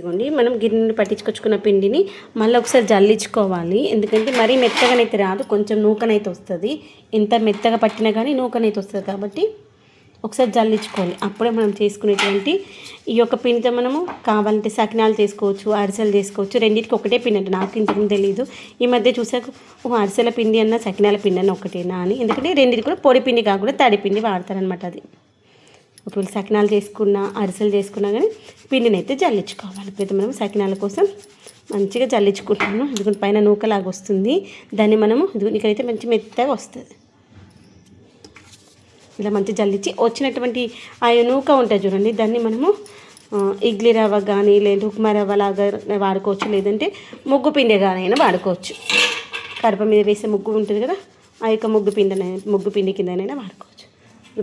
ఇదిగోండి మనం గిన్నెని పట్టించుకొచ్చుకున్న పిండిని మళ్ళీ ఒకసారి జల్లించుకోవాలి. ఎందుకంటే మరీ మెత్తగానైతే రాదు కొంచెం నూకనైతే వస్తుంది. ఎంత మెత్తగా పట్టినా కానీ నూకనైతే వస్తుంది కాబట్టి ఒకసారి జల్లించుకోవాలి. అప్పుడే మనం చేసుకునేటువంటి ఈ యొక్క పిండితో మనము కావాలంటే సకినాలు చేసుకోవచ్చు అరిసెలు చేసుకోవచ్చు. రెండింటికి ఒకటే పిండి అంటే నాకు ఇంతకుముందు తెలియదు ఈ మధ్య చూసాక ఓ అరిసెల పిండి అన్న సకినాల పిండి అన్న ఒకటేనా అని. ఎందుకంటే రెండింటికి కూడా పొడి పిండి కాకుండా తడి పిండి వాడతారనమాట అది. ఒకవేళ సకినాలు చేసుకున్నా అరిసెలు చేసుకున్నా కానీ పిండిని అయితే జల్లించుకోవాలి. ఇప్పుడైతే మనం సకినాల కోసం మంచిగా జల్లించుకుంటాను ఎందుకంటే పైన నూకలాగా వస్తుంది. దాన్ని మనము ఇదిగో ఇక్కడైతే మంచి మెత్తగా వస్తుంది. ఇలా మంచి జల్లించి వచ్చినటువంటి ఆ నూక ఉంటుంది చూడండి దాన్ని మనము ఇడ్లీ రవ్వ కానీ లేదంటే ఉప్మా రవ్వ లాగా వాడుకోవచ్చు లేదంటే ముగ్గు పిండి కానీ వాడుకోవచ్చు. కడప మీద వేసే ముగ్గు ఉంటుంది కదా ఆ యొక్క ముగ్గు పిండి ముగ్గు పిండి కిందనైనా వాడుకోవచ్చు.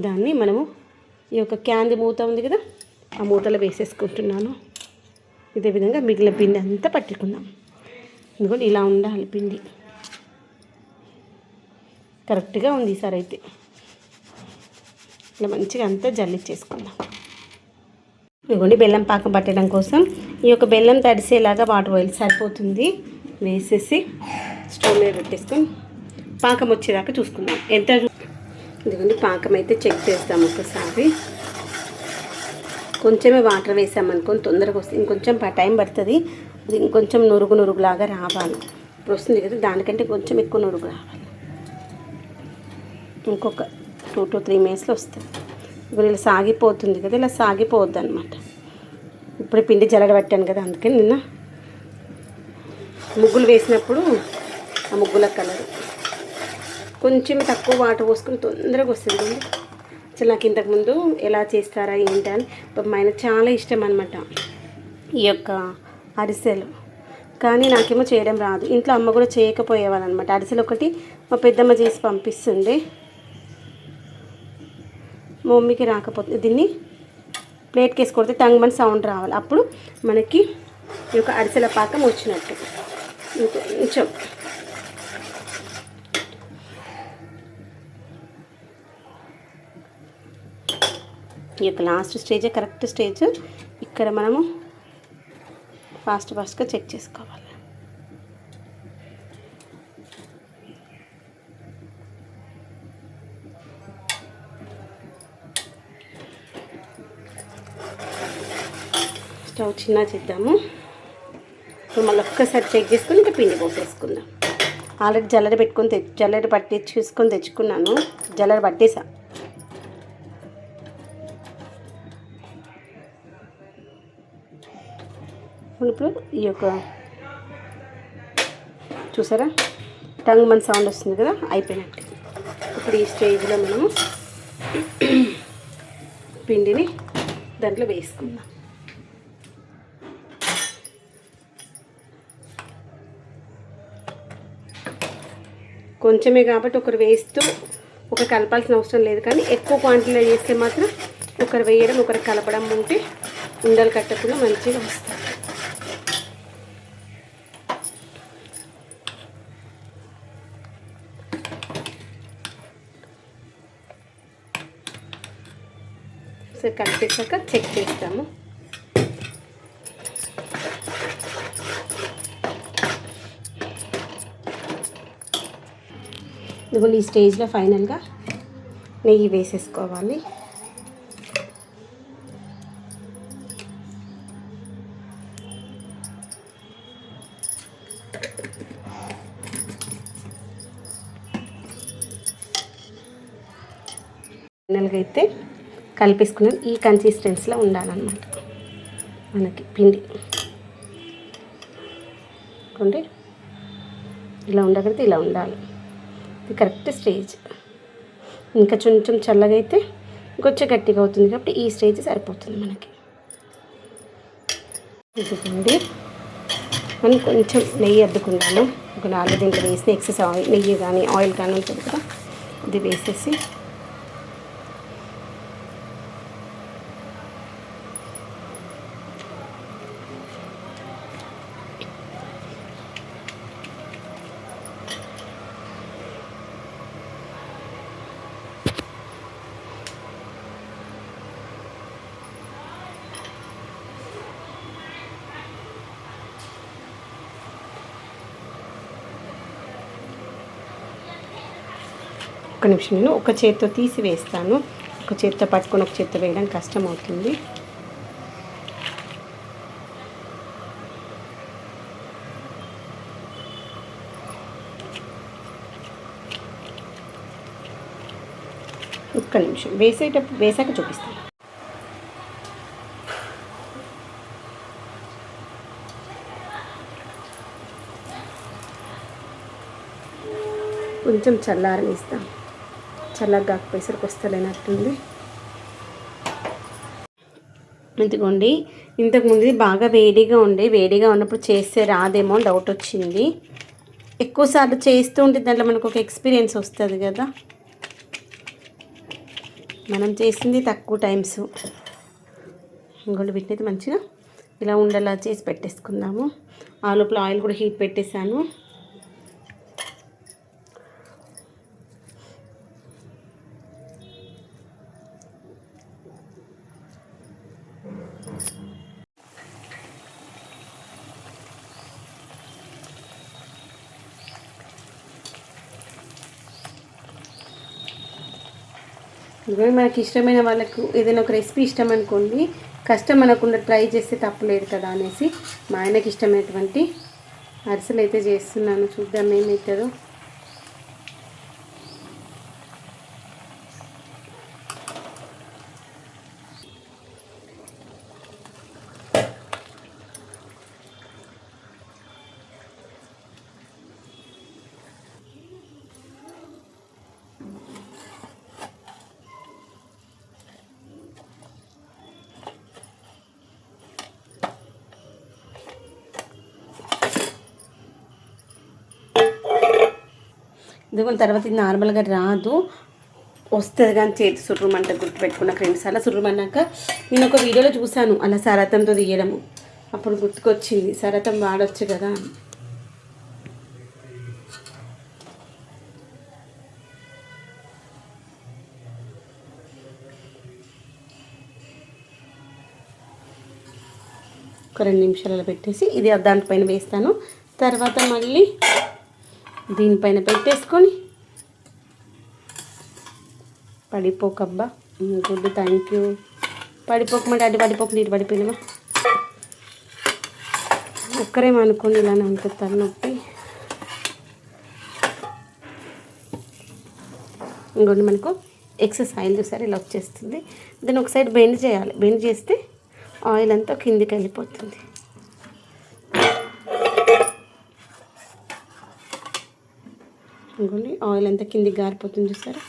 దాన్ని మనము ఈ యొక్క క్యాంది మూత ఉంది కదా ఆ మూతలో వేసేసుకుంటున్నాను. ఇదే విధంగా మిగిలిన పిండి అంతా పట్టుకుందాం ఎందుకంటే ఇలా ఉండాలి పిండి. కరెక్ట్గా ఉంది ఈసారి అయితే. ఇలా మంచిగా అంతా జల్లిచ్చేసుకుందాం. ఇదిగోండి బెల్లం పాకం పట్టడం కోసం ఈ యొక్క బెల్లం తడిసేలాగా వాటర్ ఆయిల్ సరిపోతుంది. వేసేసి స్టవ్ మీద పెట్టేసుకొని పాకం వచ్చేదాకా చూసుకుందాం. ఎంత చూ- ఇదిగోండి పాకం అయితే చెక్ చేస్తాం ఒకసారి. కొంచెమే వాటర్ వేసామనుకోని తొందరగా వస్తుంది. ఇంకొంచెం ప- టైం పడుతుంది. అది ఇంకొంచెం నురుగు నురుగులాగా రావాలి. ఇప్పుడు వస్తుంది కదా దానికంటే కొంచెం ఎక్కువ నురుగు రావాలి. ఇంకొక టూ టు త్రీ మినిట్స్లో వస్తుంది. ఇప్పుడు ఇలా సాగిపోతుంది కదా ఇలా సాగిపోవద్దు అనమాట ఇప్పుడు పిండి జల్లడబట్టాను కదా అందుకని నిన్న ముగ్గులు వేసినప్పుడు ఆ ముగ్గుల కలర్. కొంచెం తక్కువ వాటర్ పోసుకుని తొందరగా వస్తుంది అసలు నాకు ఇంతకుముందు ఎలా చేస్తారా ఏంటి అని మా ఆయన చాలా ఇష్టం అనమాట ఈ యొక్క అరిసెలు. కానీ నాకేమో చేయడం రాదు. ఇంట్లో అమ్మ కూడా చేయకపోయేవాళ్ళు అనమాట అరిసెలు ఒకటి మా పెద్దమ్మ చేసి పంపిస్తుండే. మా మమ్మీకి రాకపోతే దీన్ని ప్లేట్కి వేసి కొడితే టంగ్ సౌండ్ రావాలి. అప్పుడు మనకి ఈ యొక్క అరిసెల పాకం వచ్చినట్టు. ఇంకొంచెం ఈ యొక్క లాస్ట్ స్టేజ్ కరెక్ట్ స్టేజ్ ఇక్కడ మనము ఫాస్ట్ ఫాస్ట్గా చెక్ చేసుకోవాలి. స్టవ్ చిన్న చేద్దాము. ఇప్పుడు మళ్ళీ ఒక్కసారి చెక్ చేసుకుని ఇంకా పిండి పోసేసుకుందాం. ఆల్రెడీ జల్లెడ పెట్టుకొని తె జల్లెడ పట్టి చూసుకొని తెచ్చుకున్నాను. జల్లెడ పట్టేసా. ఇప్పుడు ఈ యొక్క చూసారా? టంగ్ మన సౌండ్ వస్తుంది కదా అయిపోయినట్టు. ఇప్పుడు ఈ స్టేజ్లో మనము పిండిని దాంట్లో వేసుకుందాం. కొంచెమే కాబట్టి ఒకరు వేస్తూ ఒకరు కలపాల్సిన అవసరం లేదు కానీ ఎక్కువ క్వాంటిటీలో చేస్తే మాత్రం ఒకరు వేయడం ఒకరు కలపడం ఉంటే ఉండలు కట్టకుండా మంచిగా వస్తుంది ఒకసారి కలిపేసాక చెక్ చేస్తాము. ఇదిగోండి ఈ స్టేజ్లో ఫైనల్గా నెయ్యి వేసేసుకోవాలి. ఫైనల్గా అయితే కలిపేసుకున్నాం ఈ కన్సిస్టెన్సీలో ఉండాలన్నమాట. మనకి పిండి. చూడండి ఇలా ఉండకడితే ఇలా ఉండాలి. ఇది కరెక్ట్ స్టేజ్ ఇంకా కొంచెం చల్లగా అయితే ఇంకొంచెం గట్టిగా అవుతుంది కాబట్టి ఈ స్టేజ్ సరిపోతుంది మనకి. ఇదిగోండి. మనం కొంచెం నెయ్యి అద్దుకున్నాను ఒక నాలుగు దీంట్లో వేసి ఎక్సెస్ ఆయిల్ నెయ్యి కానీ ఆయిల్ కానీ ఉంటుంది కదా ఇది వేసేసి ఒక్క నిమిషం నేను ఒక చేత్తో తీసి వేస్తాను ఒక చేత్తో పట్టుకొని ఒక చేత్తో వేయడం కష్టం అవుతుంది ఒక్క నిమిషం. వేసేటప్పుడు వేసాక చూపిస్తాను. కొంచెం చల్లారనిస్తాం చల్లగా కాకపోయేసరికి వస్తలేనట్టుంది. ఇదిగోండి ఇంతకుముందు బాగా వేడిగా ఉండే వేడిగా ఉన్నప్పుడు చేస్తే రాదేమో డౌట్ వచ్చింది. ఎక్కువసార్లు చేస్తూ ఉంటే దాంట్లో మనకు ఒక ఎక్స్పీరియన్స్ వస్తుంది కదా. మనం చేసింది తక్కువ టైమ్స్ ఇంకోటి వీటిని మంచిగా ఇలా ఉండేలా చేసి పెట్టేసుకుందాము. ఆ లోపల ఆయిల్ కూడా హీట్ పెట్టేశాను. ఇదిగో మనకి ఇష్టమైన వాళ్ళకు ఏదైనా ఒక రెసిపీ ఇష్టం అనుకోండి కష్టం అనకుండా ట్రై చేస్తే తప్పులేదు కదా అనేసి మా ఆయనకి ఇష్టమైనటువంటి అరిసెలు అయితే చేస్తున్నాను. చూద్దాం ఏమవుతుందో. ఇదిగోని తర్వాత ఇది నార్మల్గా రాదు. వస్తుంది కానీ చేతి సుర్రుమంట గుర్తుపెట్టుకున్న ఫ్రెండ్స్ అలా సుర్రుమన్నాక నేను ఒక వీడియోలో చూశాను. అలా సరతంతో తీయడము. అప్పుడు గుర్తుకొచ్చింది. సరతం వాడచ్చు కదా. అని ఒక రెండు నిమిషాలలో పెట్టేసి ఇది దానిపైన వేస్తాను. తర్వాత మళ్ళీ దీనిపైన పెట్టేసుకొని పడిపోకబ్బా. గుడ్ థ్యాంక్ యూ పడిపోకమంటే అడ్డు పడిపోక నీరు పడిపోయినమా? ఒక్కరేమనుకోండి ఇలానే ఉంటుంది తలనొప్పి. ఇంకోటి మనకు ఎక్సెస్ ఆయిల్ చూసారు? ఇలా వచ్చేస్తుంది. దాన్ని ఒక సైడ్ బెండ్ చేయాలి. బెండ్ చేస్తే ఆయిల్ అంతా కిందికి వెళ్ళిపోతుంది. ఇంకోండి ఆయిల్ అంతా కిందికి గారిపోతుంది చూసారా?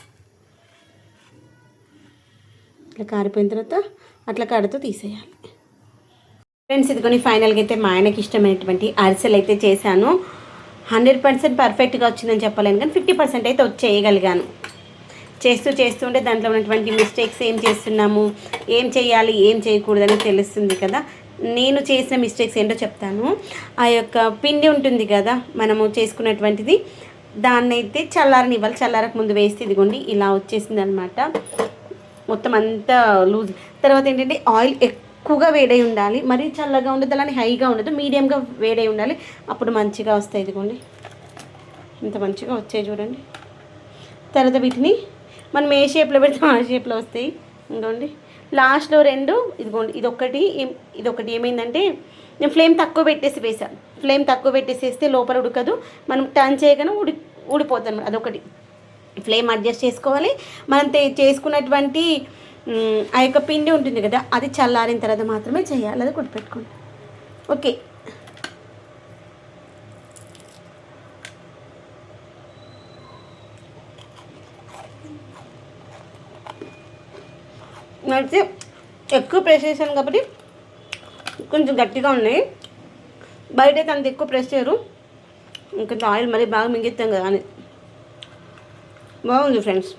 ఇట్లా కారిపోయిన తర్వాత అట్లా కడుతూ తీసేయాలి. ఫ్రెండ్స్ ఇదిగోని ఫైనల్గా అయితే మా ఆయనకి ఇష్టమైనటువంటి అరిసెలు అయితే చేశాను. హండ్రెడ్ పర్సెంట్ పర్ఫెక్ట్గా వచ్చిందని చెప్పలేను కానీ ఫిఫ్టీ పర్సెంట్ అయితే వచ్చేయగలిగాను చేస్తూ చేస్తుంటే దాంట్లో ఉన్నటువంటి మిస్టేక్స్ ఏం చేస్తున్నాము ఏం చేయాలి ఏం చేయకూడదని తెలుస్తుంది కదా. నేను చేసిన మిస్టేక్స్ ఏంటో చెప్తాను. ఆ యొక్క పిండి ఉంటుంది కదా మనము చేసుకున్నటువంటిది. దాన్ని అయితే చల్లారనివ్వాలి చల్లారక ముందు వేస్తే ఇదిగోండి ఇలా వచ్చేసింది అనమాట మొత్తం అంతా లూజ్. తర్వాత ఏంటంటే ఆయిల్ ఎక్కువగా వేడై ఉండాలి. మరీ చల్లగా ఉండదు అలానే హైగా ఉండదు. మీడియంగా వేడై ఉండాలి. అప్పుడు మంచిగా వస్తాయి ఇదిగోండి. ఇంత మంచిగా వచ్చాయి చూడండి. తర్వాత వీటిని మనం ఏ షేప్లో పెడితే ఆ షేప్లో వస్తాయి. ఇదిగోండి. లాస్ట్లో రెండు ఇదిగోండి ఇదొకటి ఏం ఇదొకటి ఏమైందంటే నేను ఫ్లేమ్ తక్కువ పెట్టేసి వేసాను ఫ్లేమ్ తక్కువ పెట్టేసి వేస్తే లోపల ఉడకదు. మనం టర్న్ చేయగానే ఉడి ఊడిపోతాను అదొకటి. ఫ్లేమ్ అడ్జస్ట్ చేసుకోవాలి. మనం చేసుకున్నటువంటి ఆ యొక్క పిండి ఉంటుంది కదా అది చల్లారిన తర్వాత మాత్రమే చేయాలి. అది గుర్తుపెట్టుకోండి. ఓకే. అయితే ఎక్కువ ప్రెస్ చేశాను కాబట్టి కొంచెం గట్టిగా ఉన్నాయి. బయట అయితే అంత ఎక్కువ ప్రెస్ చేయరు. ఇంకా ఆయిల్ మరీ బాగా మింగిస్తాం కదా అని. బాగుంది ఫ్రెండ్స్.